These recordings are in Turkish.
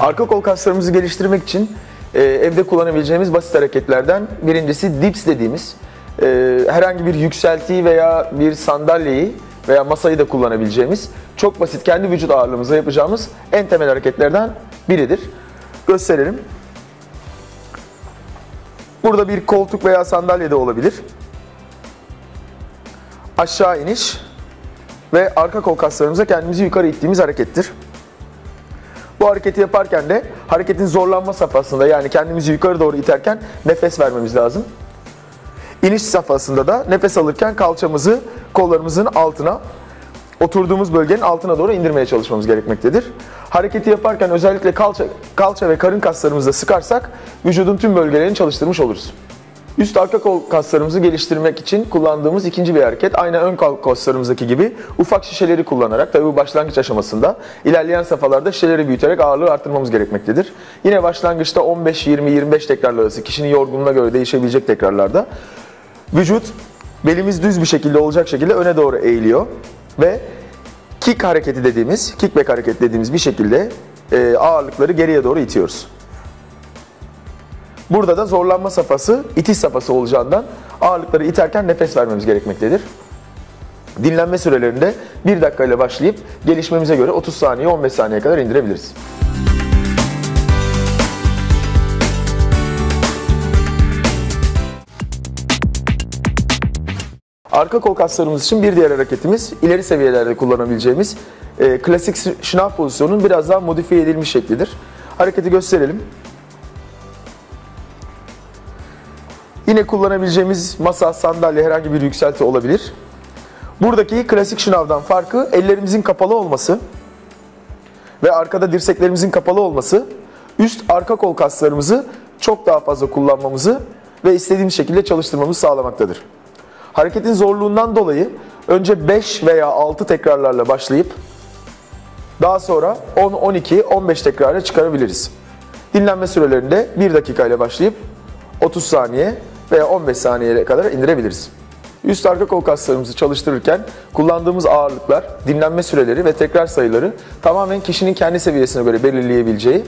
Arka kol kaslarımızı geliştirmek için e, evde kullanabileceğimiz basit hareketlerden birincisi dips dediğimiz e, herhangi bir yükseltiyi veya bir sandalyeyi veya masayı da kullanabileceğimiz çok basit kendi vücut ağırlığımıza yapacağımız en temel hareketlerden biridir. Gösterelim. Burada bir koltuk veya sandalye de olabilir. Aşağı iniş ve arka kol kaslarımıza kendimizi yukarı ittiğimiz harekettir. Bu hareketi yaparken de hareketin zorlanma safhasında yani kendimizi yukarı doğru iterken nefes vermemiz lazım. İniş safhasında da nefes alırken kalçamızı kollarımızın altına oturduğumuz bölgenin altına doğru indirmeye çalışmamız gerekmektedir. Hareketi yaparken özellikle kalça, kalça ve karın kaslarımızda sıkarsak vücudun tüm bölgelerini çalıştırmış oluruz. Üst arka kol kaslarımızı geliştirmek için kullandığımız ikinci bir hareket aynı ön kol kaslarımızdaki gibi ufak şişeleri kullanarak tabi bu başlangıç aşamasında ilerleyen safhalarda şişeleri büyüterek ağırlığı arttırmamız gerekmektedir. Yine başlangıçta 15, 20, 25 tekrarlar arası kişinin yorgunluğuna göre değişebilecek tekrarlarda vücut belimiz düz bir şekilde olacak şekilde öne doğru eğiliyor ve kick hareketi dediğimiz, kickback hareketi dediğimiz bir şekilde e, ağırlıkları geriye doğru itiyoruz. Burada da zorlanma safhası itiş safhası olacağından ağırlıkları iterken nefes vermemiz gerekmektedir. Dinlenme sürelerinde 1 dakika ile başlayıp gelişmemize göre 30 saniye 15 saniye kadar indirebiliriz. Arka kol kaslarımız için bir diğer hareketimiz ileri seviyelerde kullanabileceğimiz e, klasik şınav pozisyonunun biraz daha modifiye edilmiş şeklidir. Hareketi gösterelim. Yine kullanabileceğimiz masa, sandalye herhangi bir yükselti olabilir. Buradaki klasik şınavdan farkı ellerimizin kapalı olması ve arkada dirseklerimizin kapalı olması üst arka kol kaslarımızı çok daha fazla kullanmamızı ve istediğimiz şekilde çalıştırmamızı sağlamaktadır. Hareketin zorluğundan dolayı önce 5 veya 6 tekrarlarla başlayıp daha sonra 10, 12, 15 tekrara çıkarabiliriz. Dinlenme sürelerinde 1 dakika ile başlayıp 30 saniye veya 15 saniyeye kadar indirebiliriz. Üst arka kol kaslarımızı çalıştırırken kullandığımız ağırlıklar, dinlenme süreleri ve tekrar sayıları tamamen kişinin kendi seviyesine göre belirleyebileceği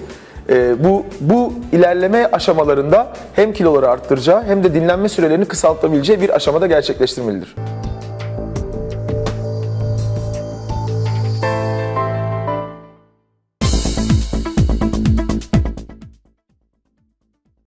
e, bu, bu ilerleme aşamalarında hem kiloları arttıracağı hem de dinlenme sürelerini kısaltabileceği bir aşamada gerçekleştirmelidir.